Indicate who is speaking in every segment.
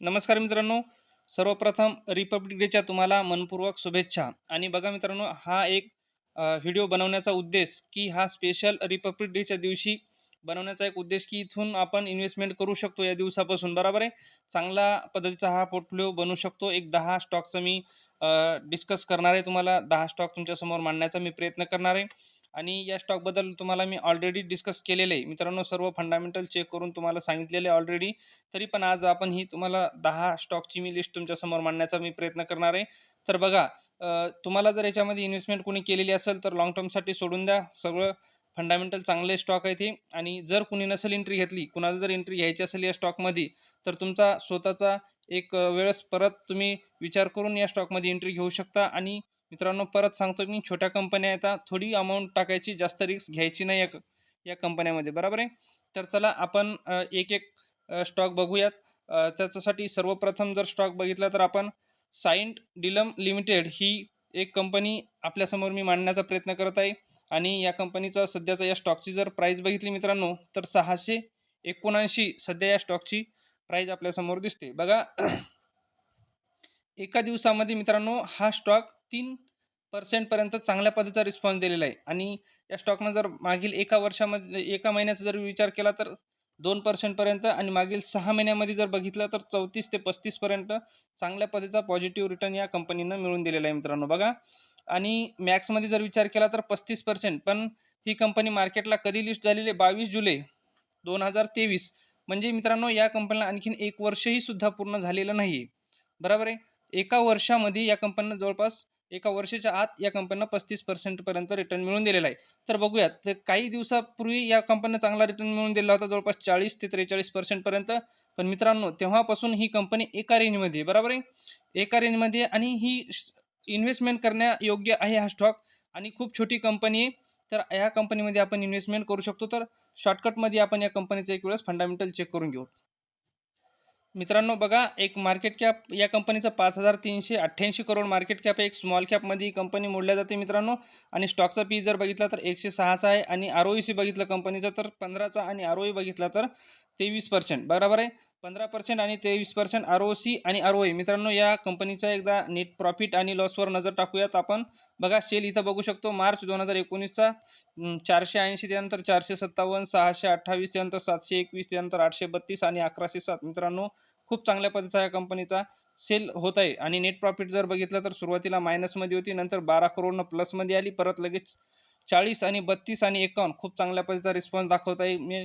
Speaker 1: नमस्कार मित्रांनो. सर्वप्रथम रिपब्लिक डेच्या तुम्हाला मनपूर्वक शुभेच्छा. आणि बघा मित्रांनो हा एक व्हिडिओ बनवण्याचा उद्देश की हा स्पेशल रिपब्लिक डेच्या दिवशी बनवण्याचा एक उद्देश की इथून आपण इन्व्हेस्टमेंट करू शकतो या दिवसापासून. बरोबर आहे? चांगला पद्धतीचा हा पोर्टफोलिओ बनवू शकतो. एक दहा स्टॉकचा मी डिस्कस करणार आहे. तुम्हाला दहा स्टॉक तुमच्यासमोर मांडण्याचा मी प्रयत्न करणार आहे. आणि या स्टॉकबद्दल तुम्हाला मी ऑलरेडी डिस्कस केलेलं आहे. मित्रांनो सर्व फंडामेंटल चेक करून तुम्हाला सांगितलेले आहे ऑलरेडी तरी पण आज आपण ही तुम्हाला दहा स्टॉकची मी लिस्ट तुमच्यासमोर मांडण्याचा मी प्रयत्न करणार आहे. तर बघा तुम्हाला जर याच्यामध्ये इन्व्हेस्टमेंट कोणी केलेली असेल तर लॉंग टर्मसाठी सोडून द्या. सगळं फंडामेंटल चांगले स्टॉक आहे ते आणि जर कुणी नसेल एंट्री घेतली कुणाला जर एंट्री घ्यायची असेल या स्टॉकमध्ये तर तुमचा स्वतःचा एक वेळेस परत तुम्ही विचार करून या स्टॉकमध्ये एंट्री घेऊ शकता. आणि मित्रांनो परत सांगतो मी छोट्या कंपन्या येतात थोडी अमाऊंट टाकायची जास्त रिस्क घ्यायची नाही या क- या कंपन्यामध्ये बरोबर आहे? तर चला आपण एक एक स्टॉक बघूयात. त्याच्यासाठी सर्वप्रथम जर स्टॉक बघितला तर आपण सायंट डिलम लिमिटेड ही एक कंपनी आपल्यासमोर मी मांडण्याचा प्रयत्न करत आहे. आणि या कंपनीचा सध्याचा या स्टॉकची जर प्राईस बघितली मित्रांनो तर सहाशे एकोणऐंशी सध्या या स्टॉकची प्राईज आपल्यासमोर दिसते. बघा एका दिवसामध्ये मित्रांनो हा स्टॉक तीन पर्सेंटपर्यंत चांगल्या पद्धतीचा रिस्पॉन्स दिलेला आहे. आणि या स्टॉकनं जर मागील एका वर्षामध्ये एका महिन्याचा जर विचार केला तर दोन पर्सेंटपर्यंत आणि मागील सहा महिन्यामध्ये जर बघितलं तर चौतीस ते पस्तीसपर्यंत चांगल्या पद्धतीचा पॉझिटिव्ह रिटर्न या कंपनीनं मिळून दिलेला आहे मित्रांनो. बघा. आणि मॅक्समध्ये जर विचार केला तर पस्तीस पर्सेंट पण ही कंपनी मार्केटला कधी लिस्ट झालेली आहे? बावीस जुलै दोन हजार तेवीस. म्हणजे मित्रांनो या कंपनीला आणखीन एक वर्षही सुद्धा पूर्ण झालेलं नाही आहे बरोबर आहे? एका वर्षामध्ये या कंपनीनं जवळपास एका वर्षाच्या आत या कंपनीनं पस्तीस पर्सेंटपर्यंत रिटर्न मिळून दिलेला आहे. तर बघूयात तर काही दिवसापूर्वी या कंपनीनं चांगला रिटर्न मिळून दिला होता जवळपास चाळीस ते त्रेचाळीस पर्सेंटपर्यंत पण मित्रांनो तेव्हापासून ही कंपनी एका रेंजमध्ये आहे, बरोबर आहे? एका रेंजमध्ये आणि ही इन्व्हेस्टमेंट करण्यायोग्य आहे हा स्टॉक आणि खूप छोटी कंपनी आहे. तर या कंपनीमध्ये आपण इन्व्हेस्टमेंट करू शकतो. तर शॉर्टकटमध्ये आपण या कंपनीचं एक वेळेस फंडामेंटल चेक करून घेऊ. मित्रांनो बघा एक मार्केट कॅप या कंपनीचं पाच हजार तीनशे अठ्ठ्याऐंशी करोड मार्केट कॅप आहे. एक स्मॉल कॅपमध्ये ही कंपनी मोडल्या जाते मित्रांनो. आणि स्टॉकचा पी जर बघितला तर एकशे सहाचा आहे. आणि आर ओ सी बघितलं कंपनीचा तर पंधराचा आणि आर ओ बघितला तर तेवीस पर्सेंट बरोबर आहे? पंधरा पर्सेंट आणि तेवीस पर्सेंट आर ओ सी आणि आर ओ ए मित्रांनो या कंपनीचा एकदा नेट प्रॉफिट आणि लॉसवर नजर टाकूयात आपण. बघा सेल इथं बघू शकतो मार्च दोन हजार एकोणीसचा चारशे ऐंशी त्यानंतर चारशे सत्तावन्न सहाशे अठ्ठावीस त्यानंतर सातशे एकवीस त्यानंतर आठशे बत्तीस आणि अकराशे सात. मित्रांनो खूप चांगल्या पद्धतीचा या कंपनीचा सेल होत आहे. आणि नेट प्रॉफिट जर बघितलं तर सुरुवातीला मायनसमध्ये होती नंतर बारा करोडनं प्लसमध्ये आली. परत लगेच चाळीस आणि बत्तीस आणि एकावन्न. खूप चांगल्या पद्धतीचा रिस्पॉन्स दाखवत आहे. मी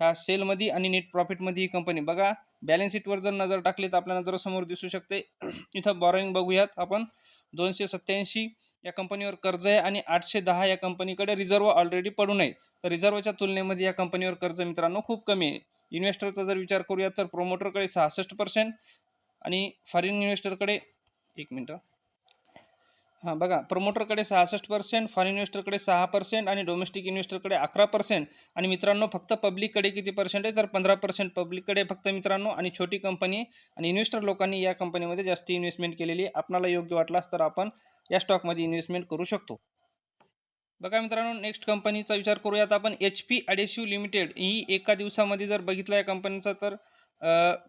Speaker 1: ह्या सेलमध्ये आणि नेट प्रॉफिटमध्ये ही कंपनी बघा बॅलन्स शीटवर जर नजर टाकली तर आपल्यासमोर दिसू शकते. इथं बॉरोईंग बघूयात आपण. दोनशे सत्त्याऐंशी या कंपनीवर कर्ज आहे आणि आठशे दहा या कंपनीकडे रिझर्व ऑलरेडी पडू नये. तर रिझर्वच्या तुलनेमध्ये या कंपनीवर कर्ज मित्रांनो खूप कमी आहे. इन्व्हेस्टरचा जर विचार करूया तर प्रोमोटरकडे सहासष्ट पर्सेंट आणि फॉरेन इन्व्हेस्टरकडे एक मिनटं. हां बघा प्रमोटरकडे सहासष्ट पर्सेंट फॉरेन इन्व्हेस्टरकडे सहा पर्सेंट आणि डोमेस्टिक इन्व्हेस्टरकडे अकरा पर्सेंट आणि मित्रांनो फक्त पब्लिककडे किती पर्सेंट आहे? तर पंधरा पर्सेंट पब्लिककडे फक्त मित्रांनो. आणि छोटी कंपनी आणि इन्व्हेस्टर लोकांनी या कंपनीमध्ये जास्त इन्व्हेस्टमेंट केलेली आहे. आपणाला योग्य वाटलास तर आपण या स्टॉकमध्ये इन्व्हेस्टमेंट करू शकतो. बघा मित्रांनो नेक्स्ट कंपनीचा विचार करूयात आपण. एच पी अडेसिव्ह लिमिटेड ही एका दिवसामध्ये जर बघितलं या कंपनीचा तर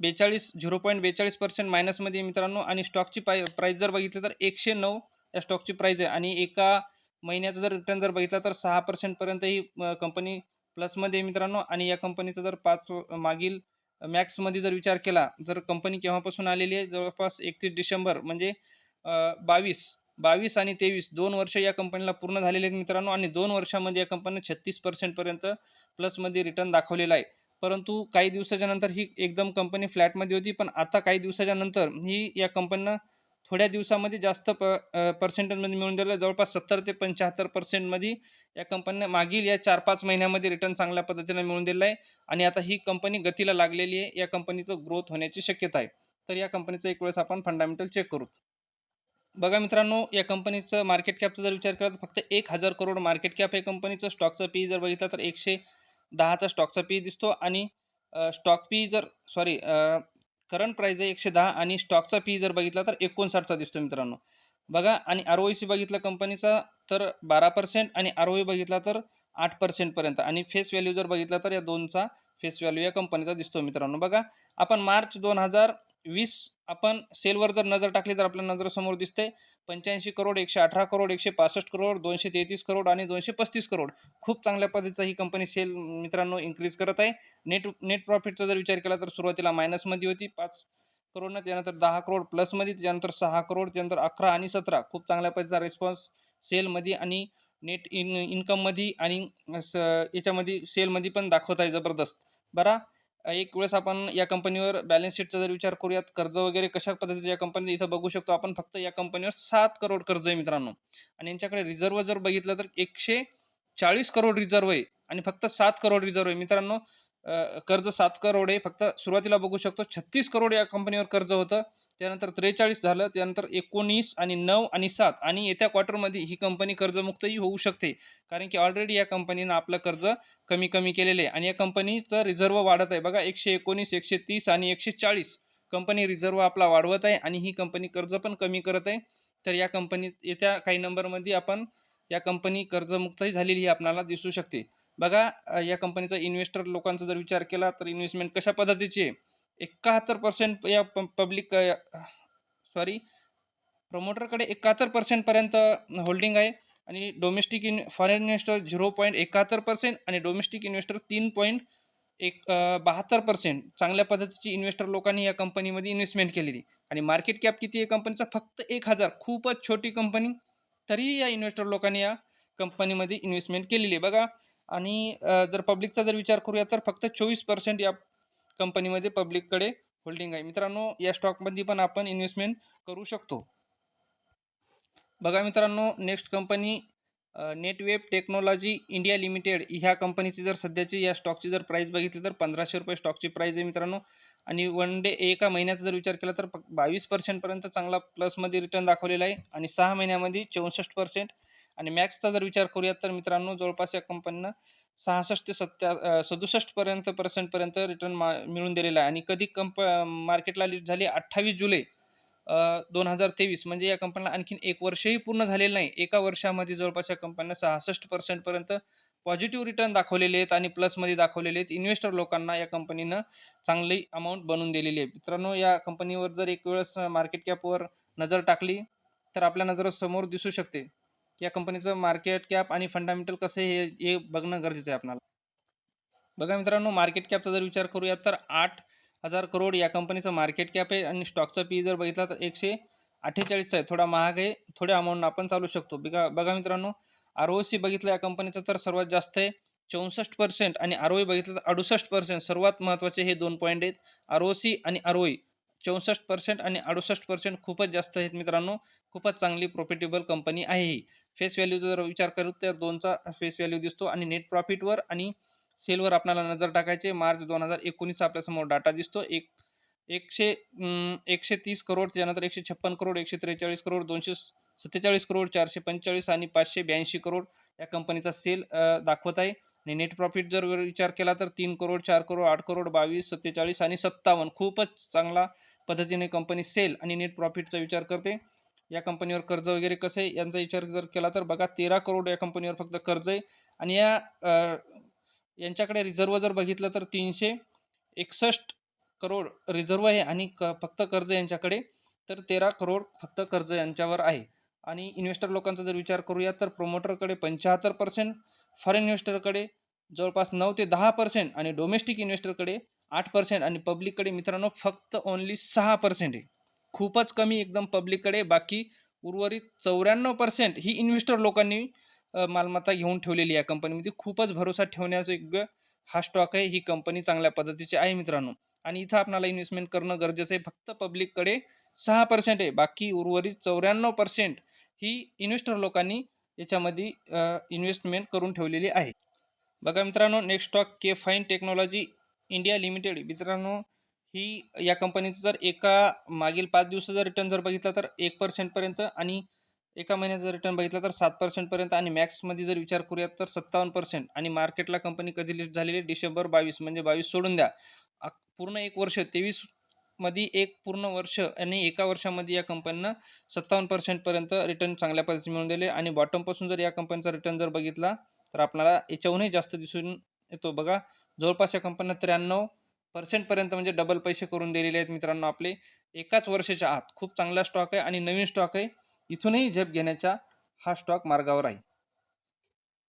Speaker 1: बेचाळीस झिरो पॉईंट बेचाळीस पर्सेंट मायनसमध्ये मित्रांनो. आणि स्टॉकची पाय प्राईस जर बघितलं तर एकशे नऊ या स्टॉकची प्राईस आहे. आणि एका महिन्याचा जर रिटर्न जर बघितला तर सहा पर्सेंटपर्यंत ही कंपनी प्लसमध्ये मित्रांनो. आणि या कंपनीचा जर पाच मागील मॅक्समध्ये जर विचार केला जर कंपनी केव्हापासून आलेली आहे? जवळपास एकतीस डिसेंबर म्हणजे बावीस. बावीस आणि तेवीस दोन वर्ष या कंपनीला पूर्ण झालेले आहेत मित्रांनो. आणि दोन वर्षामध्ये या कंपनीनं छत्तीस पर्सेंटपर्यंत प्लसमध्ये रिटर्न दाखवलेला आहे. परंतु काही दिवसाच्या नंतर ही एकदम कंपनी फ्लॅटमध्ये होती. पण आता काही दिवसाच्या नंतर ही या कंपनीनं थोड्या दिवसामध्ये जास्त प पर्सेंटेजमध्ये मिळून दिलं जवळपास सत्तर ते पंच्याहत्तर पर्सेंटमध्ये या कंपनीनं मागील या चार पाच महिन्यामध्ये रिटर्न चांगल्या पद्धतीनं मिळून दिलं आहे. आणि आता ही कंपनी गतीला लागलेली आहे. या कंपनीचं ग्रोथ होण्याची शक्यता आहे. तर या कंपनीचं एक वेळेस आपण फंडामेंटल चेक करू. बघा मित्रांनो या कंपनीचं मार्केट कॅपचा जर विचार केला तर फक्त एक हजार करोड मार्केट कॅप आहे कंपनीचं स्टॉकचं पी जर बघितलं तर एकशे दहाचा स्टॉकचा पी दिसतो. आणि स्टॉक पी जर सॉरी करंट प्राईज आहे एकशे दहा आणि स्टॉकचा फी जर बघितला तर एकोणसाठचा दिसतो मित्रांनो. बघा आणि आर ओ सी बघितला कंपनीचा तर बारा पर्सेंट आणि आर ओ बघितला तर आठ पर्सेंटपर्यंत आणि फेस व्हॅल्यू जर बघितला तर या दोनचा फेस व्हॅल्यू या कंपनीचा दिसतो मित्रांनो. बघा आपण मार्च दोन हजार वीस आपण सेलवर जर नजर टाकली तर आपल्या नजरेसमोर दिसते पंच्याऐंशी करोड एकशे अठरा करोड एकशे पासष्ट करोड दोनशे तेहतीस करोड आणि दोनशे पस्तीस करोड. खूप चांगल्या पद्धतीचा ही कंपनी सेल मित्रांनो इन्क्रीज करत आहे. नेट नेट प्रॉफिटचा जर विचार केला तर सुरुवातीला मायनसमध्ये होती. पाच करोडनं त्यानंतर दहा करोड प्लसमध्ये त्यानंतर सहा करोड त्यानंतर अकरा आणि सतरा. खूप चांगल्या पद्धतीचा रिस्पॉन्स सेलमध्ये आणि नेट इन इन्कममध्ये आणि स याच्यामध्ये सेलमध्ये पण दाखवत आहे जबरदस्त. बरा? एक वेळेस आपण या कंपनीवर बॅलन्स शीटचा जर विचार करूयात कर्ज वगैरे कशा पद्धतीचं या कंपनीत इथं बघू शकतो आपण फक्त या कंपनीवर सात करोड कर्ज आहे मित्रांनो. आणि यांच्याकडे रिझर्व जर बघितलं तर एकशे चाळीस करोड रिझर्व आहे आणि फक्त सात करोड रिझर्व आहे. मित्रांनो अ, कर्ज सात करोड आहे फक्त सुरुवातीला बघू शकतो छत्तीस करोड या कंपनीवर कर्ज होतं. त्यानंतर त्रेचाळीस झालं त्यानंतर एकोणीस आणि नऊ आणि सात आणि येत्या क्वार्टरमध्ये ही कंपनी कर्जमुक्तही होऊ शकते. कारण की ऑलरेडी या कंपनीनं आपलं कर्ज कमी कमी केलेलं आहे. आणि या कंपनीचं रिझर्व वाढत आहे. बघा एकशे एकोणीस एकशे तीस आणि एकशे चाळीस कंपनी रिझर्व आपला वाढवत आहे आणि ही कंपनी कर्ज पण कमी करत आहे. तर या कंपनीत येत्या काही नंबरमध्ये आपण या कंपनी कर्जमुक्तही झालेली ही आपणाला दिसू शकते. बघा या कंपनीचा इन्व्हेस्टर लोकांचा जर विचार केला तर इन्व्हेस्टमेंट कशा पद्धतीची आहे? एकाहत्तर पर्सेंट या पब्लिक सॉरी प्रमोटरकडे एकाहत्तर पर्सेंटपर्यंत होल्डिंग आहे आणि domestic in foreign investor zero point एकाहत्तर पर्सेंट आणि डोमेस्टिक इन्व्हेस्टर तीन पॉईंट एक बहात्तर पर्सेंट चांगल्या पद्धतीची इन्व्हेस्टर लोकांनी या कंपनीमध्ये इन्व्हेस्टमेंट केलेली. आणि मार्केट कॅप किती आहे कंपनीचा फक्त एक हजार. खूपच छोटी कंपनी तरीही या इन्व्हेस्टर लोकांनी या कंपनीमध्ये इन्व्हेस्टमेंट केलेली आहे. बघा आणि जर पब्लिकचा जर विचार करूया तर फक्त चोवीस पर्सेंट या कंपनीमध्ये पब्लिककडे होल्डिंग आहे. मित्रांनो या स्टॉकमध्ये पण आपण इन्व्हेस्टमेंट करू शकतो. बघा मित्रांनो next company Netweb technology India limited ह्या कंपनीची जर सध्याची या स्टॉकची जर प्राईस बघितली तर पंधराशे रुपये स्टॉकची प्राईस आहे मित्रांनो. आणि वन डे एका महिन्याचा जर विचार केला तर फक्त बावीस पर्सेंटपर्यंत चांगला प्लसमध्ये रिटर्न दाखवलेला आहे. आणि सहा महिन्यामध्ये चौसष्ट पर्सेंट आणि मॅक्सचा जर विचार करूयात तर मित्रांनो जवळपास या कंपनीनं सहासष्ट ते सत्या सदुसष्टपर्यंत पर्सेंटपर्यंत रिटर्न मा मिळून दिलेला आहे. आणि कधी कंप मार्केटला लिस्ट झाली अठ्ठावीस जुलै दोन हजार तेवीस. म्हणजे या कंपनीला आणखीन एक वर्षही पूर्ण झालेलं नाही. एका वर्षामध्ये जवळपास या कंपन्या सहासष्ट पर्सेंटपर्यंत पॉझिटिव्ह रिटर्न दाखवलेले आहेत आणि प्लसमध्ये दाखवलेले आहेत. इन्व्हेस्टर लोकांना या कंपनीनं चांगली अमाऊंट बनवून दिलेली आहे. मित्रांनो या कंपनीवर जर एक वेळेस मार्केट कॅपवर नजर टाकली तर आपल्या नजरेसमोर दिसू शकते. या कंपनीचं मार्केट कॅप आणि फंडामेंटल कसं आहे हे हे बघणं गरजेचं आहे आपल्याला बघा मित्रांनो मार्केट कॅपचा जर विचार करूया तर आठ हजार करोड या कंपनीचं मार्केट कॅप आहे आणि स्टॉकचा पी जर बघितला तर एकशे अठ्ठेचाळीसचा आहे. थोडा महाग आहे थोड्या अमाऊंट आपण चालू शकतो. बिका बघा मित्रांनो आर ओ सी बघितलं या कंपनीचं तर सर्वात जास्त आहे चौसष्ट पर्सेंट आणि आर ओ बघितलं तर अडुसष्ट पर्सेंट सर्वात महत्त्वाचे हे दोन पॉईंट आहेत आर ओ सी आणि आर ओ चौसष्ट पर्सेंट आणि अडुसष्ट पर्सेंट खूपच जास्त आहेत मित्रांनो खूपच चांगली प्रॉफिटेबल कंपनी आहे ही. फेस व्हॅल्यू जर विचार करू तर दोनचा फेस व्हॅल्यू दिसतो आणि नेट प्रॉफिटवर आणि सेलवर आपल्याला नजर टाकायचे. मार्च दोन हजार एकोणीसचा आपल्यासमोर डाटा दिसतो. एक एकशे एकशे तीस करोड त्यानंतर एकशे छप्पन करोड एकशे त्रेचाळीस करोड दोनशे सत्तेचाळीस करोड चारशे पंचेचाळीस आणि पाचशे ब्याऐंशी करोड या कंपनीचा सेल दाखवत आहे. आणि नेट प्रॉफिट जर विचार केला तर तीन करोड चार करोड आठ करोड बावीस सत्तेचाळीस आणि सत्तावन्न. खूपच चांगला पद्धतीने कंपनी सेल आणि नेट प्रॉफिटचा विचार करते. या कंपनीवर कर्ज वगैरे कसं आहे यांचा विचार जर केला तर बघा तेरा करोड या कंपनीवर फक्त कर्ज आहे. आणि या यांच्याकडे रिझर्व जर बघितलं तर तीनशे एकसष्ट करोड रिझर्व आहे आणि क फक्त कर्ज यांच्याकडे तर तेरा करोड फक्त कर्ज यांच्यावर आहे. आणि इन्व्हेस्टर लोकांचा जर विचार करूया तर प्रोमोटरकडे पंच्याहत्तर पर्सेंट फॉरेन इन्व्हेस्टरकडे जवळपास नऊ ते दहा पर्सेंट आणि डोमेस्टिक इन्व्हेस्टरकडे आठ पर्सेंट आणि पब्लिककडे मित्रांनो फक्त ओन्ली सहा पर्सेंट आहे. खूपच कमी एकदम पब्लिककडे. बाकी उर्वरित चौऱ्याण्णव पर्सेंट ही इन्व्हेस्टर लोकांनी मालमत्ता घेऊन ठेवलेली आहे या कंपनीमध्ये खूपच भरोसा ठेवण्याचं योग्य हा स्टॉक आहे. ही कंपनी चांगल्या पद्धतीची आहे मित्रांनो. आणि इथं आपणाला इन्व्हेस्टमेंट करणं गरजेचं आहे. फक्त पब्लिककडे सहा पर्सेंट आहे. बाकी उर्वरित चौऱ्याण्णव पर्सेंट ही इन्व्हेस्टर लोकांनी याच्यामध्ये इन्व्हेस्टमेंट करून ठेवलेली आहे. बघा मित्रांनो next stock K fin technology India limited मित्रांनो ही या कंपनीचं जर एका मागील पाच दिवसाचा जर रिटर्न जर बघितला तर एक पर्सेंटपर्यंत आणि एका महिन्याचा जर रिटर्न बघितला तर सात पर्सेंटपर्यंत आणि मॅक्समध्ये जर विचार करूयात तर सत्तावन्न पर्सेंट आणि मार्केटला कंपनी कधी लिस्ट झालेली? डिसेंबर बावीस म्हणजे बावीस सोडून द्या. पूर्ण एक वर्ष तेवीसमध्ये एक पूर्ण वर्ष आणि एका वर्षामध्ये या कंपनीनं सत्तावन्न पर्सेंटपर्यंत रिटर्न चांगल्या पद्धतीने मिळून दिले. आणि बॉटमपासून जर या कंपनीचा रिटर्न जर बघितला तर आपल्याला याच्याहूनही जास्त दिसून येतो. बघा जवळपास या कंपन्या त्र्याण्णव पर्सेंटपर्यंत म्हणजे डबल पैसे करून दिलेले आहेत मित्रांनो आपले. एकाच वर्षाच्या आत खूप चांगला स्टॉक आहे आणि नवीन स्टॉक आहे. इथूनही झेप घेण्याचा हा स्टॉक मार्गावर आहे.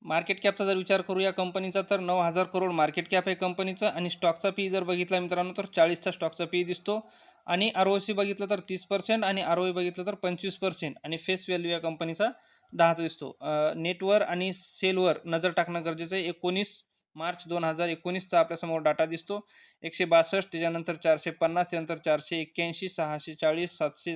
Speaker 1: मार्केट कॅपचा जर विचार करू या कंपनीचा तर नऊ हजार करोड मार्केट कॅप आहे कंपनीचं आणि स्टॉकचा पी जर बघितला मित्रांनो तर चाळीसचा स्टॉकचा पी दिसतो. आणि आर ओ सी बघितलं तर तीस पर्सेंट आणि आर ओ बघितलं तर पंचवीस पर्सेंट आणि फेस व्हॅल्यू या कंपनीचा दहाचा दिसतो. नेटवर आणि सेलवर नजर टाकणं गरजेचं आहे. एकोणीस मार्च दोन हजार एकोणीसचा आपल्यासमोर डाटा दिसतो. एकशे बासष्ट त्याच्यानंतर चारशे पन्नास त्यानंतर चारशे एक्क्याऐंशी सहाशे चाळीस सातशे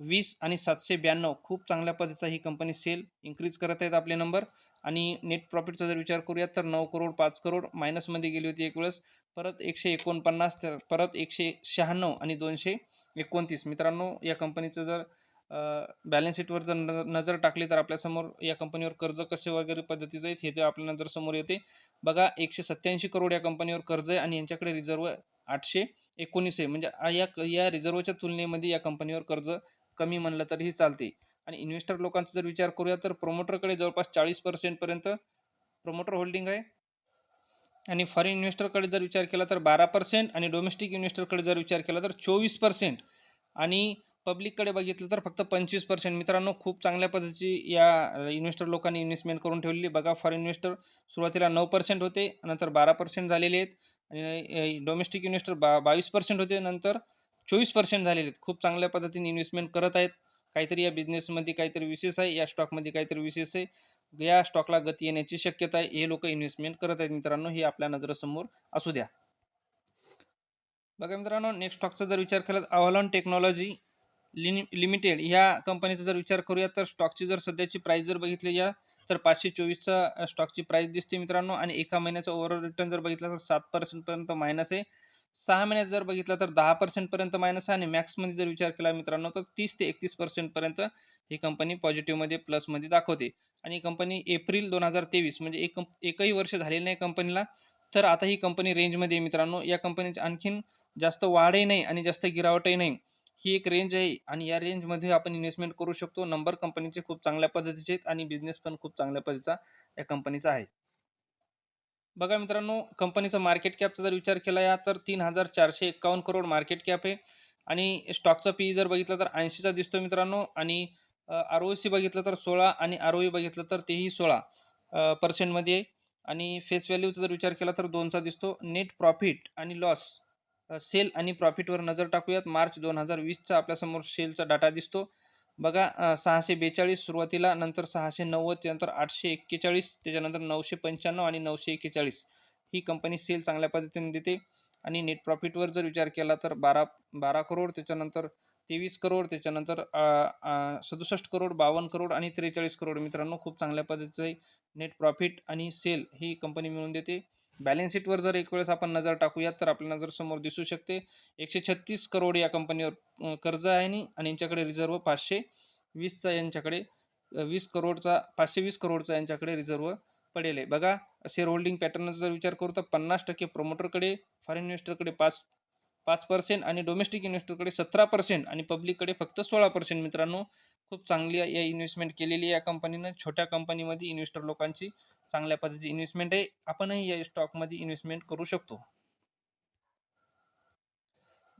Speaker 1: वीस आणि सातशे ब्याण्णव. खूप चांगल्या पद्धतीचा ही कंपनी सेल इन्क्रीज करत आहेत आपले नंबर आणि नेट प्रॉफिटचा जर विचार करूयात तर नऊ करोड पाच करोड मायनसमध्ये गेली होती एक वेळेस. परत एकशे एकोणपन्नास तर परत एकशे शहाण्णव आणि दोनशे एकोणतीस. मित्रांनो या कंपनीचं जर बॅलन्स शीटवर जर न नजर टाकली तर आपल्यासमोर या कंपनीवर कर्ज कसे वगैरे पद्धतीचं आहेत हे ते आपल्या नजर समोर येते. बघा एकशे सत्त्याऐंशी करोड या कंपनीवर कर्ज आहे आणि यांच्याकडे रिझर्व आठशे एकोणीस आहे. म्हणजे या या रिझर्वच्या तुलनेमध्ये या कंपनीवर कर्ज कमी म्हणलं तरीही चालते. आणि इन्व्हेस्टर लोकांचा जर विचार करूया तर प्रोमोटरकडे जवळपास चाळीस पर्सेंटपर्यंत प्रोमोटर होल्डिंग आहे. आणि फॉरेन इन्व्हेस्टरकडे जर विचार केला तर बारा पर्सेंट आणि डोमेस्टिक इन्व्हेस्टरकडे जर विचार केला तर चोवीस पर्सेंट आणि पब्लिककडे बघितलं तर फक्त पंचवीस पर्सेंट मित्रांनो खूप चांगल्या पद्धतीची या इन्व्हेस्टर लोकांनी इन्व्हेस्टमेंट करून ठेवलेली. बघा फॉर इन्व्हेस्टर सुरुवातीला नऊ पर्सेंट होते नंतर बारा पर्सेंट झालेले आहेत. आणि डोमेस्टिक इन्व्हेस्टर बा बावीस पर्सेंट होते नंतर चोवीस पर्सेंट झालेले आहेत. खूप चांगल्या पद्धतीने इन्व्हेस्टमेंट करत आहेत. काहीतरी या बिझनेसमध्ये काहीतरी विशेष आहे या स्टॉकमध्ये काहीतरी विशेष आहे. या स्टॉकला गती येण्याची शक्यता आहे. हे लोक इन्व्हेस्टमेंट करत आहेत मित्रांनो हे आपल्या नजरेसमोर असू द्या. बघा मित्रांनो नेक्स्ट स्टॉकचा जर विचार केला तर अवलॉन टेक्नॉलॉजी लिनि लिमिटेड ह्या कंपनीचा जर विचार करूया तर स्टॉकची जर सध्याची प्राईस जर बघितली या तर पाचशे चोवीसचा स्टॉकची प्राईस दिसते मित्रांनो. आणि एका महिन्याचा ओव्हरऑल रिटर्न जर बघितला तर सात पर्सेंटपर्यंत मायनस आहे. सहा महिन्यात जर बघितला तर दहा पर्सेंटपर्यंत मायनस आहे. आणि मॅक्समध्ये जर विचार केला मित्रांनो तर तीस ते एकतीस पर्सेंटपर्यंत ही कंपनी पॉझिटिव्हमध्ये प्लसमध्ये दाखवते. आणि कंपनी एप्रिल दोन हजार तेवीस म्हणजे एक एकही वर्ष झालेलं नाही कंपनीला तर आता ही कंपनी रेंजमध्ये मित्रांनो. या कंपनीची आणखीन जास्त वाढही नाही आणि जास्त गिरावटही नाही. ही एक रेंज आहे आणि या रेंजमध्ये आपण इन्व्हेस्टमेंट करू शकतो. नंबर कंपनीचे खूप चांगल्या पद्धतीचे आहेत आणि बिझनेस पण खूप चांगल्या पद्धतीचा या कंपनीचा आहे. बघा मित्रांनो कंपनीचा मार्केट कॅपचा जर विचार केला या तर तीन हजार चारशे एक्कावन्न करोड मार्केट कॅप आहे. आणि स्टॉकचा पी जर बघितला तर ऐंशीचा दिसतो मित्रांनो. आणि आर ओ सी बघितलं तर सोळा आणि आर ओ ई बघितलं तर तेही सोळा पर्सेंटमध्ये आहे. आणि फेस व्हॅल्यूचा जर विचार केला तर दोनचा दिसतो. नेट प्रॉफिट आणि लॉस सेल आणि प्रॉफिटवर नजर टाकूयात. मार्च दोन हजार वीसचा आपल्यासमोर सेलचा डाटा दिसतो. बघा सहाशे बेचाळीस सुरुवातीला नंतर सहाशे नव्वद त्यानंतर आठशे एक्केचाळीस त्याच्यानंतर नऊशे पंच्याण्णव आणि नऊशे एक्केचाळीस. ही कंपनी सेल चांगल्या पद्धतीने देते. आणि नेट प्रॉफिटवर जर विचार केला तर बारा बारा करोड त्याच्यानंतर तेवीस करोड त्याच्यानंतर सदुसष्ट करोड बावन्न करोड आणि त्रेचाळीस करोड मित्रांनो खूप चांगल्या पद्धतीचं नेट प्रॉफिट आणि सेल ही कंपनी मिळून देते. बॅलन्स शीटवर जर एक वेळेस आपण नजर टाकूयात तर आपल्या नजर समोर दिसू शकते एकशे छत्तीस करोड या कंपनीवर कर्ज आहे आणि यांच्याकडे रिझर्व पाचशे वीसचा यांच्याकडे वीस करोडचा पाचशे वीस करोडचा यांच्याकडे रिझर्व पडेल आहे. बघा शेअर होल्डिंग पॅटर्नचा जर विचार करू तर पन्नास टक्के प्रमोटरकडे फॉरेन इन्व्हेस्टरकडे पाच पाच पर्सेंट आणि डोमेस्टिक इन्व्हेस्टरकडे सतरा पर्सेंट आणि पब्लिककडे फक्त सोळा पर्सेंट मित्रांनो. खूप चांगली या इन्व्हेस्टमेंट केलेली या कंपनीनं छोट्या कंपनीमध्ये इन्व्हेस्टर लोकांची चांगल्या पद्धतीची इन्व्हेस्टमेंट आहे. आपणही या स्टॉकमध्ये इन्व्हेस्टमेंट करू शकतो.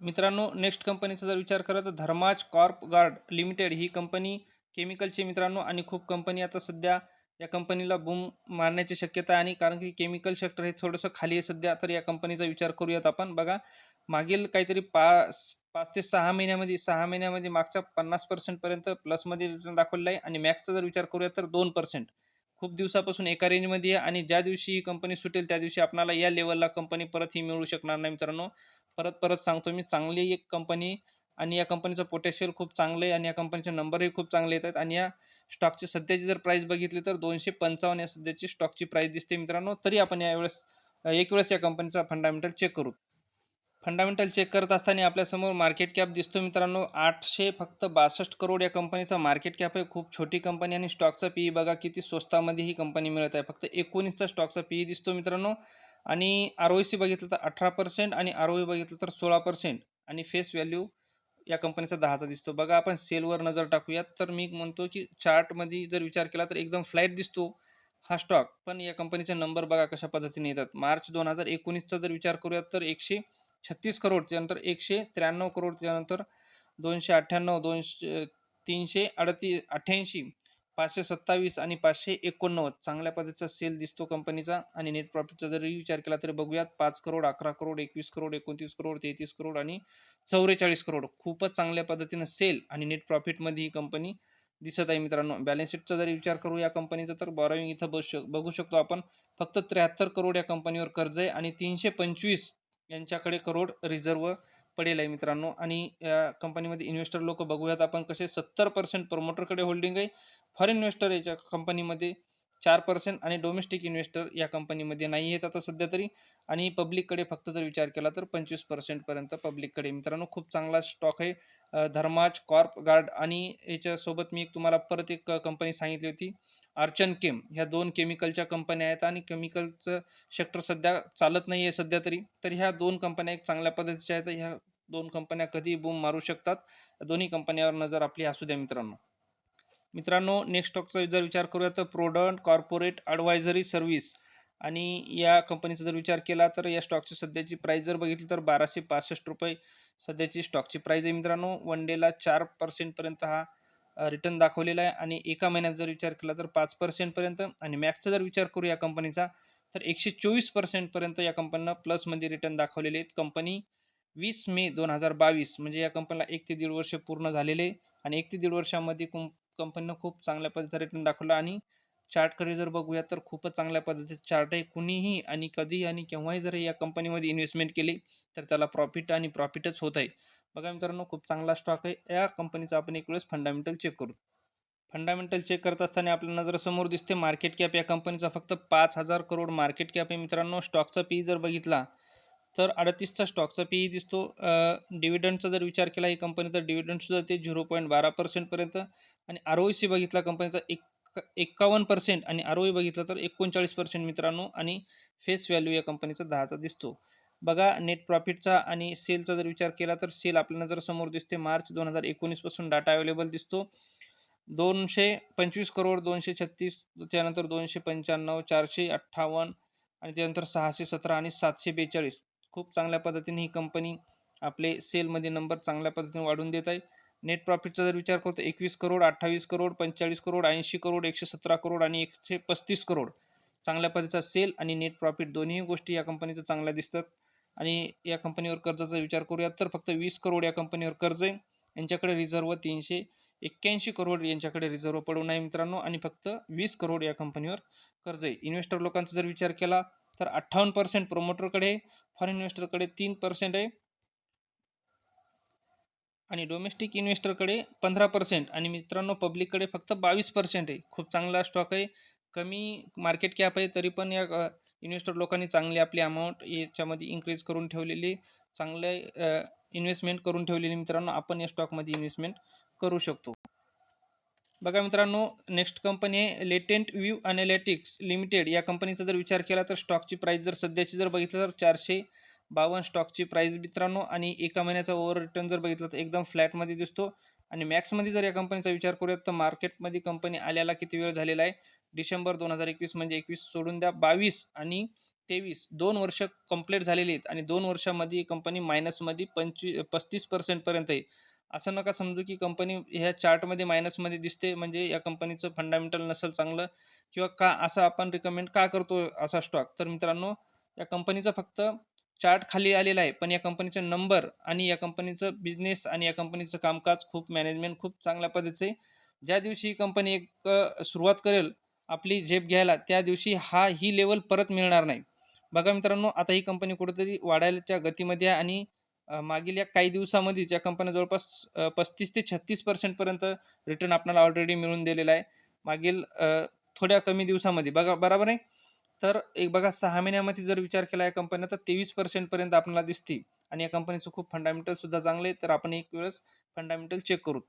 Speaker 1: मित्रांनो नेक्स्ट कंपनीचा जर विचार करा तर धर्माज कॉर्प गार्ड लिमिटेड ही कंपनी केमिकलची मित्रांनो आणि खूप कंपनी आता सध्या या कंपनीला बूम मारण्याची शक्यता आहे. आणि कारण की केमिकल सेक्टर हे थोडंसं खाली आहे सध्या. तर या कंपनीचा विचार करूयात आपण. बघा मागील काहीतरी पाच पाच ते सहा महिन्यामध्ये सहा महिन्यामध्ये मागच्या पन्नास पर्सेंटपर्यंत प्लसमध्ये रिटर्न दाखवलेला आहे. आणि मॅक्सचा जर विचार करूया तर दोन पर्सेंट खूप दिवसापासून एका रेंजमध्ये आहे आणि ज्या दिवशी ही कंपनी सुटेल त्या दिवशी आपल्याला या लेवलला कंपनी परत ही मिळू शकणार नाही मित्रांनो. परत परत सांगतो मी चांगली एक कंपनी आणि या कंपनीचं पोटेन्शियल खूप चांगलं आहे आणि या कंपनीचे नंबरही खूप चांगले येतात. आणि या स्टॉकची सध्याची जर प्राईस बघितली तर दोनशे पंचावन्न या सध्याची स्टॉकची प्राईस दिसते मित्रांनो. तरी आपण यावेळेस एक वेळेस या कंपनीचा फंडामेंटल चेक करू. फंडामेंटल चेक करत असताना आपल्यासमोर मार्केट कॅप दिसतो मित्रांनो. आठशे फक्त बासष्ट करोड या कंपनीचा मार्केट कॅप आहे. खूप छोटी कंपनी आणि स्टॉकचा पी बघा किती स्वस्तामध्ये ही कंपनी मिळत आहे. फक्त एकोणीसचा स्टॉकचा पी दिसतो मित्रांनो. आणि आर ओ सी बघितलं तर अठरा पर्सेंट आणि आर ओ बघितलं तर सोळा पर्सेंट आणि फेस व्हॅल्यू या कंपनीचा दहाचा दिसतो. बघा आपण सेलवर नजर टाकूयात. तर मी म्हणतो की चार्टमध्ये जर विचार केला तर एकदम फ्लाईट दिसतो हा स्टॉक पण या कंपनीचे नंबर बघा कशा पद्धतीने येतात. मार्च दोन हजार एकोणीसचा जर विचार करूयात तर एकशे छत्तीस करोड त्यानंतर एकशे त्र्याण्णव करोड त्यानंतर दोनशे अठ्ठ्याण्णव दोनशे तीनशे अडती अठ्ठ्याऐंशी पाचशे सत्तावीस आणि पाचशे एकोणनव्वद. चांगल्या पद्धतीचा सेल दिसतो कंपनीचा आणि नेट प्रॉफिटचा जरी विचार केला तरी बघूयात पाच करोड अकरा करोड एकवीस करोड एकोणतीस करोड तेहतीस करोड आणि चौवेचाळीस करोड. खूपच चांगल्या पद्धतीनं सेल आणि नेट प्रॉफिटमध्ये ही कंपनी दिसत आहे मित्रांनो. बॅलन्स शीटचा जरी विचार करू या कंपनीचा तर बॉरोइंग इथं बघू शक बघू शकतो आपण. फक्त त्र्याहत्तर करोड या कंपनीवर कर्ज आहे आणि तीनशे पंचवीस यांच्याकडे करोड रिझर्व पडेल आहे मित्रांनो. आणि या कंपनीमध्ये इन्व्हेस्टर लोक बघूयात. आपण कसे सत्तर पर्सेंट प्रमोटरकडे होल्डिंग आहे. फॉरेन इन्व्हेस्टर याच्या कंपनीमध्ये चार पर्सेंट आणि डोमेस्टिक इन्व्हेस्टर या कंपनीमध्ये नाही आहेत आता सध्या तरी. आणि पब्लिककडे फक्त जर विचार केला तर पंचवीस पर्सेंटपर्यंत पब्लिककडे मित्रांनो खूप चांगला स्टॉक आहे. धर्माज कॉर्प गार्ड आणि याच्यासोबत मी एक तुम्हाला परत एक कंपनी सांगितली होती. अर्चन केम. ह्या दोन केमिकलच्या कंपन्या आहेत आणि केमिकलचं सेक्टर सध्या चालत नाही आहे सध्या तरी. तर ह्या दोन कंपन्या एक चांगल्या पद्धतीच्या आहेत. ह्या दोन कंपन्या कधी बूम मारू शकतात. दोन्ही कंपन्यावर नजर आपली असू द्या मित्रांनो. मित्रांनो नेक्स्ट स्टॉकचा जर विचार करूया तर प्रोडंट कॉर्पोरेट ॲडवायझरी सर्व्हिस आणि या कंपनीचा जर विचार केला तर या स्टॉकची सध्याची प्राईस जर बघितली तर बाराशे पासष्ट रुपये सध्याची स्टॉकची प्राईज आहे मित्रांनो. वन डेला चार पर्सेंटपर्यंत हा रिटर्न दाखवलेला आहे. आणि एका महिन्यात जर विचार केला तर पाच पर्सेंटपर्यंत आणि मॅक्सचा जर विचार करू या कंपनीचा तर एकशे चोवीस पर्सेंटपर्यंत या कंपनीनं प्लसमध्ये रिटर्न दाखवलेले आहेत. कंपनी वीस मे दोन हजार बावीस म्हणजे या कंपनीला एक ते दीड वर्ष पूर्ण झालेले. आणि एक ते दीड वर्षामध्ये कुं कंपनीनं खूप चांगल्या पद्धतीचा रिटर्न दाखवला आणि चार्टकडे जर बघूया तर खूपच चांगल्या पद्धतीचे चार्ट आहे. कुणीही आणि कधी आणि केव्हाही जर या कंपनीमध्ये इन्व्हेस्टमेंट केली तर त्याला प्रॉफिट आणि प्रॉफिटच होत आहे. बघा मित्रांनो खूप चांगला स्टॉक आहे. या कंपनीचा आपण एक वेळेस फंडामेंटल चेक करू. फंडामेंटल चेक करत असताना आपल्या नजरेसमोर दिसते मार्केट कॅप या कंपनीचा फक्त पाच हजार करोड मार्केट कॅप आहे मित्रांनो. स्टॉकचा पी जर बघितला तर अडतीसचा स्टॉकचा पी दिसतो. डिव्हिडंडचा जर विचार केला ही कंपनी तर डिव्हिडंडसुद्धा ते झिरो पॉईंट बारा पर्सेंटपर्यंत आणि आर ओ सी बघितला कंपनीचा एक एक्कावन्न पर्सेंट आणि आर ओ बघितलं तर एकोणचाळीस पर्सेंट मित्रांनो. आणि फेस व्हॅल्यू या कंपनीचा दहाचा दिसतो. बघा नेट प्रॉफिटचा आणि सेलचा जर विचार केला तर सेल आपल्याला जर समोर दिसते मार्च दोन हजार एकोणीसपासून डाटा अवेलेबल दिसतो. दोनशे पंचवीस करोड दोनशे छत्तीस त्यानंतर दोनशे पंच्याण्णव चारशे अठ्ठावन्न आणि त्यानंतर सहाशे सतरा आणि सातशे बेचाळीस. खूप चांगल्या पद्धतीने ही कंपनी आपले सेलमध्ये नंबर चांगल्या पद्धतीने वाढवून देत आहे. नेट प्रॉफिटचा जर विचार करतो एकवीस करोड अठ्ठावीस करोड पंचेचाळीस करोड ऐंशी करोड एकशे सतरा करोड आणि एकशे पस्तीस करोड चांगल्या पद्धतीचा सेल आणि नेट प्रॉफिट दोन्ही गोष्टी या कंपनीचं चांगल्या दिसतात. आणि या कंपनीवर कर्जाचा विचार करूयात तर फक्त वीस करोड या कंपनीवर कर्ज आहे. यांच्याकडे रिझर्व तीनशे एक्क्याऐंशी करोड यांच्याकडे रिझर्व पडून आहे मित्रांनो. आणि फक्त वीस करोड या कंपनीवर कर्ज आहे. इन्व्हेस्टर लोकांचा जर विचार केला तर अठ्ठावन्न पर्सेंट प्रोमोटरकडे फॉरेन इन्व्हेस्टरकडे तीन पर्सेंट आहे. आणि डोमेस्टिक इन्व्हेस्टरकडे पंधरा पर्सेंट आणि मित्रांनो पब्लिककडे फक्त बावीस पर्सेंट आहे. खूप चांगला स्टॉक आहे. कमी मार्केट कॅप आहे तरी पण या इन्व्हेस्टर लोकांनी चांगली आपली अमाऊंट याच्यामध्ये इन्क्रीज करून ठेवलेली चांगले इन्व्हेस्टमेंट करून ठेवलेली मित्रांनो आपण या स्टॉकमध्ये इन्व्हेस्टमेंट करू शकतो. बघा मित्रांनो नेक्स्ट कंपनी आहे लेटेंट व्ह्यू अनॅलिटिक्स लिमिटेड. या कंपनीचा जर विचार केला तर स्टॉकची प्राईस जर सध्याची जर बघितलं तर चारशे बावन्न स्टॉकची प्राईस मित्रांनो आणि एका महिन्याचा ओव्हर रिटर्न जर बघितलं तर एकदम फ्लॅटमध्ये दिसतो. आणि मॅक्समध्ये जर या कंपनीचा विचार करूयात तर मार्केटमध्ये कंपनी आल्याला किती वेळ झालेला आहे? डिसेंबर दोन हजार एकवीस म्हणजे एकवीस सोडून द्या बावीस आणि तेवीस. दोन वर्ष कंप्लीट झालेली आहेत आणि दोन वर्षामध्ये कंपनी मायनसमध्ये पंचवी पस्तीस पर्सेंटपर्यंत आहे. असं नका समजू की कंपनी ह्या चार्टमध्ये मायनसमध्ये दिसते म्हणजे या कंपनीचं फंडामेंटल नसेल चांगलं किंवा का असं आपण रिकमेंड का करतो असा स्टॉक तर मित्रांनो या कंपनीचा फक्त चार्ट खाली आलेला आहे पण या कंपनीचे नंबर आणि या कंपनीचं बिझनेस आणि या कंपनीचं कामकाज खूप मॅनेजमेंट खूप चांगल्या पद्धतीचे. ज्या दिवशी ही कंपनी एक सुरुवात करेल आपली झेप घ्यायला त्या दिवशी हा ही लेवल परत मिळणार नाही. बघा मित्रांनो आता ही कंपनी कुठेतरी वाढायच्या गतीमध्ये आहे आणि अ, मागील या काही दिवसामध्येच या कंपन्या जवळपास अ, पस्तीस ते छत्तीस पर्सेंटपर्यंत रिटर्न आपल्याला ऑलरेडी मिळून दिलेला आहे. मागील अ, थोड्या कमी दिवसामध्ये बघा बरोबर आहे? तर एक बघा सहा महिन्यामध्ये जर विचार केला या कंपन्या तर तेवीस पर्सेंटपर्यंत आपल्याला दिसते. आणि या कंपनीचं खूप फंडामेंटलसुद्धा चांगले आहे. तर आपण एक वेळेस फंडामेंटल चेक करू.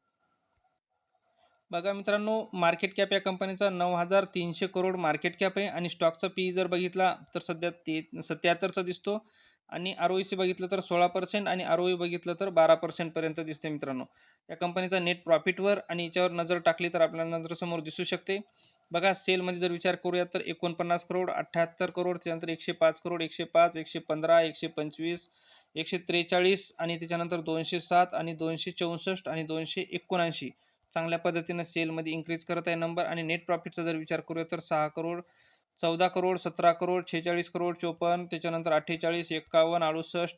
Speaker 1: बघा मित्रांनो मार्केट कॅप या कंपनीचा नऊ हजार तीनशे करोड मार्केट कॅप आहे. आणि स्टॉकचा पी जर बघितला तर सध्या ते सत्याहत्तरचा दिसतो. आणि आर ओ सी बघितलं तर सोळा पर्सेंट आणि आर ओ बघितलं तर बारा पर्सेंटपर्यंत दिसते मित्रांनो. या कंपनीचा नेट प्रॉफिटवर आणि याच्यावर नजर टाकली तर आपल्याला नजरेसमोर दिसू शकते. बघा सेलमध्ये जर विचार करूया तर एकोणपन्नास करोड अठ्ठ्याहत्तर करोड त्यानंतर एकशे पाच करोड एकशे पाच एकशे पंधरा एकशे पंचवीस एकशे त्रेचाळीस आणि त्याच्यानंतर दोनशे सात आणि दोनशे चौसष्ट आणि दोनशे एकोणऐंशी. चांगल्या पद्धतीनं सेलमध्ये इन्क्रीज करत आहे नंबर आणि नेट प्रॉफिटचा जर विचार करूया तर सहा करोड चौदा करोड सतरा करोड छेचाळीस करोड चोपन्न त्याच्यानंतर अठ्ठेचाळीस एक्कावन्न अडुसष्ट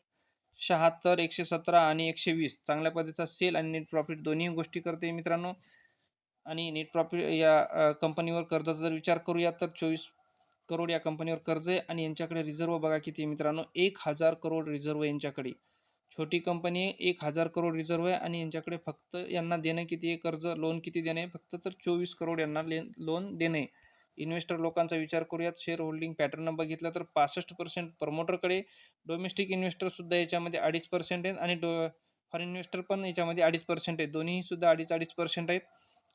Speaker 1: शहात्तर एकशे सतरा आणि एकशे वीस. चांगल्या पद्धतीचा सेल आणि नेट प्रॉफिट दोन्ही गोष्टी करते मित्रांनो. आणि नेट प्रॉफिट या कंपनीवर कर्जाचा जर विचार करूया तर चोवीस करोड या कंपनीवर कर्ज आहे आणि यांच्याकडे रिझर्व बघा किती मित्रांनो. एक हजार करोड रिझर्व आहे यांच्याकडे. छोटी कंपनी आहे एक हजार करोड रिझर्व आहे आणि यांच्याकडे फक्त यांना देणं किती आहे? कर्ज लोन किती देणं आहे? फक्त तर चोवीस करोड यांना ले लोन देणं आहे. इन्व्हेस्टर लोकांचा विचार करूयात. शेअर होल्डिंग पॅटर्न बघितलं तर पासष्ट पर्सेंट प्रमोटरकडे डोमेस्टिक इन्व्हेस्टरसुद्धा याच्यामध्ये अडीच पर्सेंट आहेत आणि डो फॉरेन इन्व्हेस्टर पण याच्यामध्ये अडीच पर्सेंट आहेत. दोन्हीसुद्धा अडीच अडीच पर्सेंट आहेत.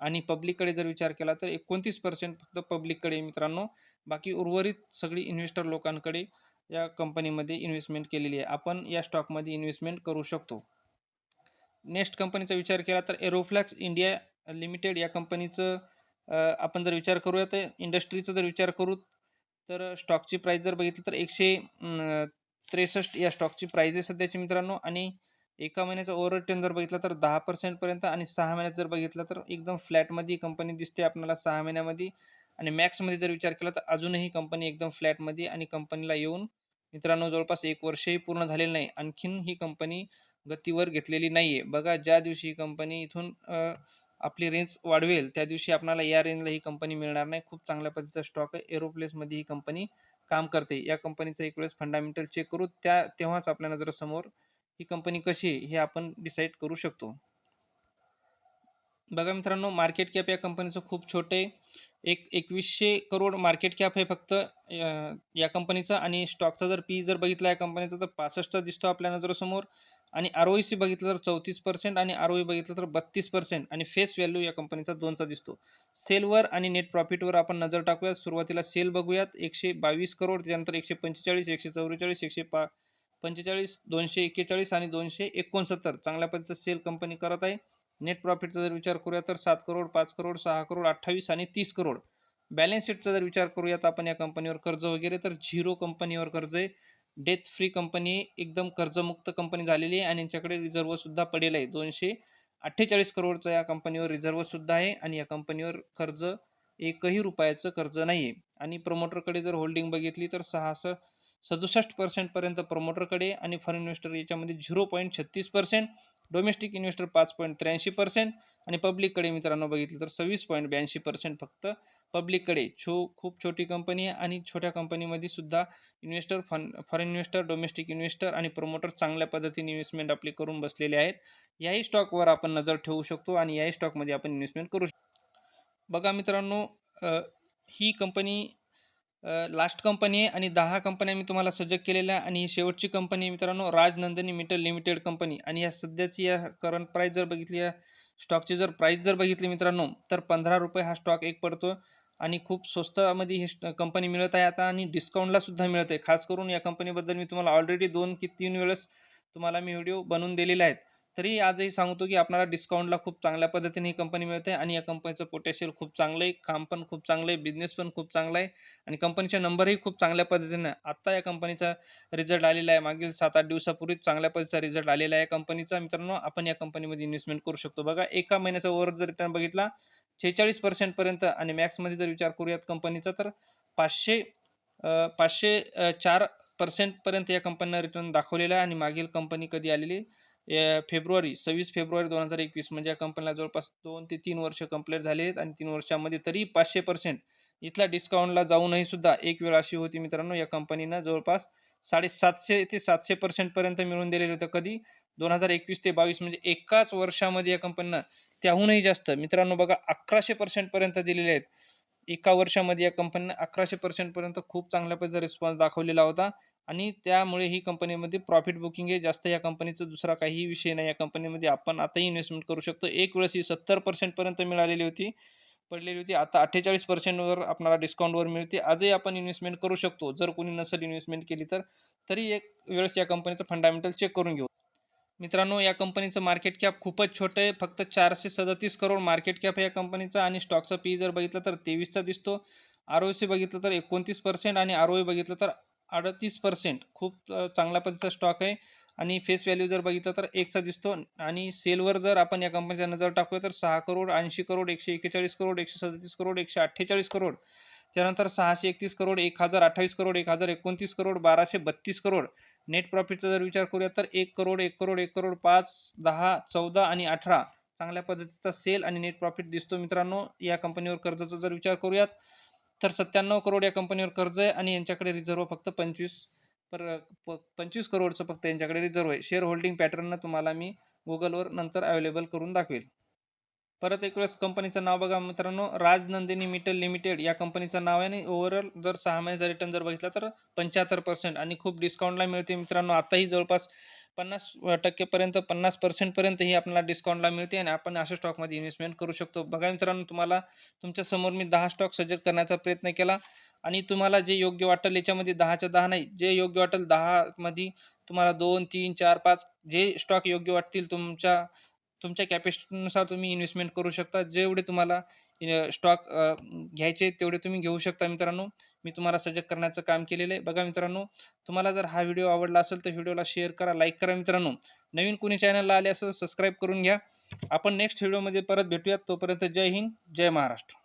Speaker 1: आणि पब्लिककडे जर विचार केला तर एकोणतीस पर्सेंट फक्त पब्लिककडे मित्रांनो. बाकी उर्वरित सगळी इन्व्हेस्टर लोकांकडे या कंपनीमध्ये इन्व्हेस्टमेंट केलेली आहे. आपण या स्टॉकमध्ये इन्व्हेस्टमेंट करू शकतो. नेक्स्ट कंपनीचा विचार केला तर एरोफ्लॅक्स इंडिया लिमिटेड या कंपनीचं आपण जर विचार करूया तर इंडस्ट्रीचा जर विचार करू तर स्टॉकची प्राईस जर बघितली तर एकशे त्रेसष्ट या स्टॉकची प्राईज आहे सध्याची मित्रांनो. आणि एका महिन्याचा ओव्हर रिटर्न जर बघितला तर दहा पर्सेंटपर्यंत आणि सहा महिन्यात जर बघितलं तर एकदम फ्लॅटमध्ये कंपनी दिसते आपल्याला सहा महिन्यामध्ये. आणि मॅक्समध्ये जर विचार केला तर अजूनही कंपनी एकदम फ्लॅटमध्ये आणि कंपनीला येऊन मित्रांनो जवळपास एक वर्षही पूर्ण झालेलं नाही. आणखीन ही कंपनी गतीवर घेतलेली नाही आहे बघा ज्या दिवशी ही कंपनी इथून आपली रेंज वाढवेल त्या दिवशी आपल्याला या रेंजला ही कंपनी मिळणार नाही. खूप चांगल्या पद्धतीचा स्टॉक आहे. एरोप्लेसमध्ये ही कंपनी काम करते. या कंपनीचं एक वेळेस फंडामेंटल चेक करू त्या तेव्हाच आपल्याला जरा समोर ही कंपनी कशी आहे हे आपण डिसाईड करू शकतो. बघा मित्रांनो मार्केट कॅप या कंपनीचं खूप छोटे एक एकवीसशे करोड मार्केट कॅप आहे फक्त या कंपनीचा आणि स्टॉकचा जर पी जर बघितला या कंपनीचा तर पासष्ट दिसतो आपल्या नजरेसमोर. आणि आर ओ सी बघितलं तर चौतीस पर्सेंट आणि आर ओ बघितलं तर बत्तीस पर्सेंट आणि फेस व्हॅल्यू या कंपनीचा दोनचा दिसतो. सेलवर आणि नेट प्रॉफिटवर आपण नजर टाकूयात. सुरुवातीला सेल बघूयात. एकशे बावीस करोड त्यानंतर एकशे पंचेचाळीस एकशे चौवेचाळीस एकशे पा पंचेचाळीस दोनशे एक्केचाळीस आणि दोनशे एकोणसत्तर चांगल्या पद्धतीचं सेल कंपनी करत आहे. नेट प्रॉफिटचा जर विचार करूया तर सात करोड पाच करोड सहा करोड अठ्ठावीस आणि तीस करोड. बॅलन्स शीटचा जर विचार करूयात आपण या कंपनीवर कर्ज वगैरे तर झिरो कंपनीवर कर्ज आहे. डेथ फ्री कंपनी एकदम कर्जमुक्त कंपनी झालेली आहे आणि यांच्याकडे रिझर्वसुद्धा पडेल आहे. दोनशे अठ्ठेचाळीस करोडचं या कंपनीवर रिझर्वसुद्धा आहे आणि या कंपनीवर कर्ज एकही रुपयाचं कर्ज नाही आहे आणि प्रमोटरकडे जर होल्डिंग बघितली तर सहासं सदुसष्ट पर्सेंटपर्यंत प्रमोटरकडे आणि फॉरेन इन्व्हेस्टर याच्यामध्ये झिरो पॉईंट छत्तीस पर्सेंट डोमेस्टिक इन्व्हेस्टर पाच पॉईंट त्र्याऐंशी पर्सेंट आणि पब्लिककडे मित्रांनो बघितलं तर सव्वीस पॉईंट ब्याऐंशी पर्सेंट फक्त पब्लिककडे छो खूप छोटी कंपनी आहे आणि छोट्या कंपनीमध्ये सुद्धा investor fun foreign investor domestic investor आणि प्रमोटर चांगल्या पद्धतीने इन्व्हेस्टमेंट आपली करून बसलेले आहेत. याही स्टॉकवर आपण नजर ठेवू शकतो आणि याही स्टॉकमध्ये आपण इन्व्हेस्टमेंट करू शकतो. बघा मित्रांनो ही कंपनी लास्ट कंपनी आहे आणि दहा कंपन्या मी तुम्हाला सजग केलेल्या आणि ही शेवटची कंपनी आहे मित्रांनो राजनंदिनी मिटल लिमिटेड कंपनी आणि या सध्याची या करंट प्राईस जर बघितली या स्टॉकची जर प्राईस जर बघितली मित्रांनो तर पंधरा रुपये हा स्टॉक एक पडतो. आणि खूप स्वस्तामध्ये ही कंपनी मिळत आहे आता आणि डिस्काउंटला सुद्धा मिळत आहे. खास करून या कंपनीबद्दल मी तुम्हाला ऑलरेडी दोन की तीन वेळेस तुम्हाला मी व्हिडिओ बनवून दिलेले आहेत. तरी आजही सांगतो की आपणाला डिस्काउंटला खूप चांगल्या पद्धतीने ही कंपनी मिळते आणि या कंपनीचं पोटेन्शियल खूप चांगलं आहे काम पण खूप चांगलं आहे बिझनेस पण खूप चांगला आहे आणि कंपनीचे नंबरही खूप चांगल्या पद्धतीने आत्ता या कंपनीचा रिझल्ट आलेला आहे. मागील सात आठ दिवसापूर्वीच चांगल्या पद्धतीचा रिझल्ट आलेला आहे कंपनीचा मित्रांनो आपण या कंपनीमध्ये इन्व्हेस्टमेंट करू शकतो. बघा एका महिन्याचा ओव्हर जर रिटर्न बघितला शेहेचाळीस पर्सेंटपर्यंत आणि मॅक्समध्ये जर विचार करूयात कंपनीचा तर पाचशे पाचशे चार पर्सेंटपर्यंत या कंपनीनं रिटर्न दाखवलेला आहे आणि मागील कंपनी कधी आलेली? फेब्रुवारी सव्वीस फेब्रुवारी दोन हजार एकवीस म्हणजे या कंपनीला जवळपास दोन ते तीन वर्ष कंप्लीट झाले आहेत आणि तीन वर्षामध्ये तरी पाचशे पर्सेंट इथला डिस्काउंटला जाऊनही सुद्धा एक वेळ अशी होती मित्रांनो या कंपनीनं जवळपास साडेसातशे ते सातशे पर्सेंटपर्यंत मिळून दिलेलं होतं कधी? दोन हजार एकवीस ते बावीस म्हणजे एकाच वर्षामध्ये या कंपनीनं त्याहूनही जास्त मित्रांनो बघा अकराशे पर्सेंटपर्यंत दिलेले आहेत. एका वर्षामध्ये या कंपनीनं अकराशे पर्सेंटपर्यंत खूप चांगल्या पद्धतीचा रिस्पॉन्स दाखवलेला होता. आणि त्यामुळे ही कंपनीमध्ये प्रॉफिट बुकिंग आहे. जास्त या कंपनीचं दुसरा काहीही विषय नाही. या कंपनीमध्ये आपण आताही इन्व्हेस्टमेंट करू शकतो. एक वेळेस ही सत्तर पर्सेंटपर्यंत मिळालेली होती. पडलेली होती. आता अठ्ठेचाळीस पर्सेंटवर आपल्याला डिस्काउंटवर मिळते. आजही आपण इन्व्हेस्टमेंट करू शकतो. जर कोणी नसेल इन्व्हेस्टमेंट केली तर तरी एक वेळेस या कंपनीचं फंडामेंटल चेक करून घेऊ. मित्रांनो या कंपनीचं मार्केट कॅप खूपच छोटं आहे. फक्त चारशे सदतीस करोड मार्केट कॅप आहे या कंपनीचा आणि स्टॉकचा पी जर बघितलं तर तेवीसचा दिसतो. आर ओ सी बघितलं तर एकोणतीस पर्सेंट आणि आर ओ बघितलं तर अडतीस पर्सेंट खूप चांगल्या पद्धतीचा स्टॉक आहे. आणि फेस व्हॅल्यू जर बघितलं तर एकचा दिसतो. आणि सेलवर जर आपण या कंपनीचा नजर टाकूया तर सहा करोड ऐंशी करोड एकशे एक्केचाळीस करोड एकशे सदतीस करोड एकशे अठ्ठेचाळीस करोड. त्यानंतर सहाशे एकतीस करोड एक हजार अठ्ठावीस करोड एक हजार एकोणतीस करोड बाराशे बत्तीस करोड. नेट प्रॉफिटचा जर विचार करूया तर एक करोड एक करोड एक करोड पाच दहा चौदा आणि अठरा. चांगल्या पद्धतीचा सेल आणि नेट प्रॉफिट दिसतो मित्रांनो. या कंपनीवर कर्जाचा जर विचार करूयात तर सत्त्याण्णव करोड या कंपनीवर कर्ज आहे आणि यांच्याकडे रिझर्व फक्त पंचवीस. पर प पंचवीस करोडचं फक्त यांच्याकडे रिझर्व आहे. शेअर होल्डिंग पॅटर्न तुम्हाला मी गुगलवर नंतर अवेलेबल करून दाखवेल. परत एक वेळेस कंपनीचं नाव बघा मित्रांनो. राजनंदिनी मिटल लिमिटेड या कंपनीचं नाव आहे आणि ओव्हरऑल जर सहा महिन्याचा रिटर्न जर बघितला तर पंच्याहत्तर पर्सेंट आणि खूप डिस्काउंटला मिळते मित्रांनो. आताही जवळपास पन्नास टक्केपर्यंत पन्नास पर्सेंटपर्यंत ही आपल्याला डिस्काउंटला मिळते आणि आपण अशा स्टॉकमध्ये इन्व्हेस्टमेंट करू शकतो. बघा मित्रांनो तुम्हाला तुमच्यासमोर मी दहा स्टॉक सजेस्ट करण्याचा प्रयत्न केला आणि तुम्हाला जे योग्य वाटेल याच्यामध्ये दहाच्या दहा नाही जे योग्य वाटेल दहामध्ये तुम्हाला दोन तीन चार पाच जे स्टॉक योग्य वाटतील तुमच्या तुमच्या कॅपॅसिटीनुसार तुम्ही इन्व्हेस्टमेंट करू शकता. जेवढे तुम्हाला स्टॉक घ्यायचे तेवढे तुम्ही घेऊ शकता मित्रांनो. मी तुम्हाला सजग करण्याचं काम केलेलं आहे. बघा मित्रांनो तुम्हाला जर हा व्हिडिओ आवडला असेल तर व्हिडिओला शेअर करा लाईक करा मित्रांनो. नवीन कोणी चॅनलला आले असेल सबस्क्राईब करून घ्या. आपण नेक्स्ट व्हिडिओमध्ये परत भेटूयात. तोपर्यंत जय हिंद जय महाराष्ट्र.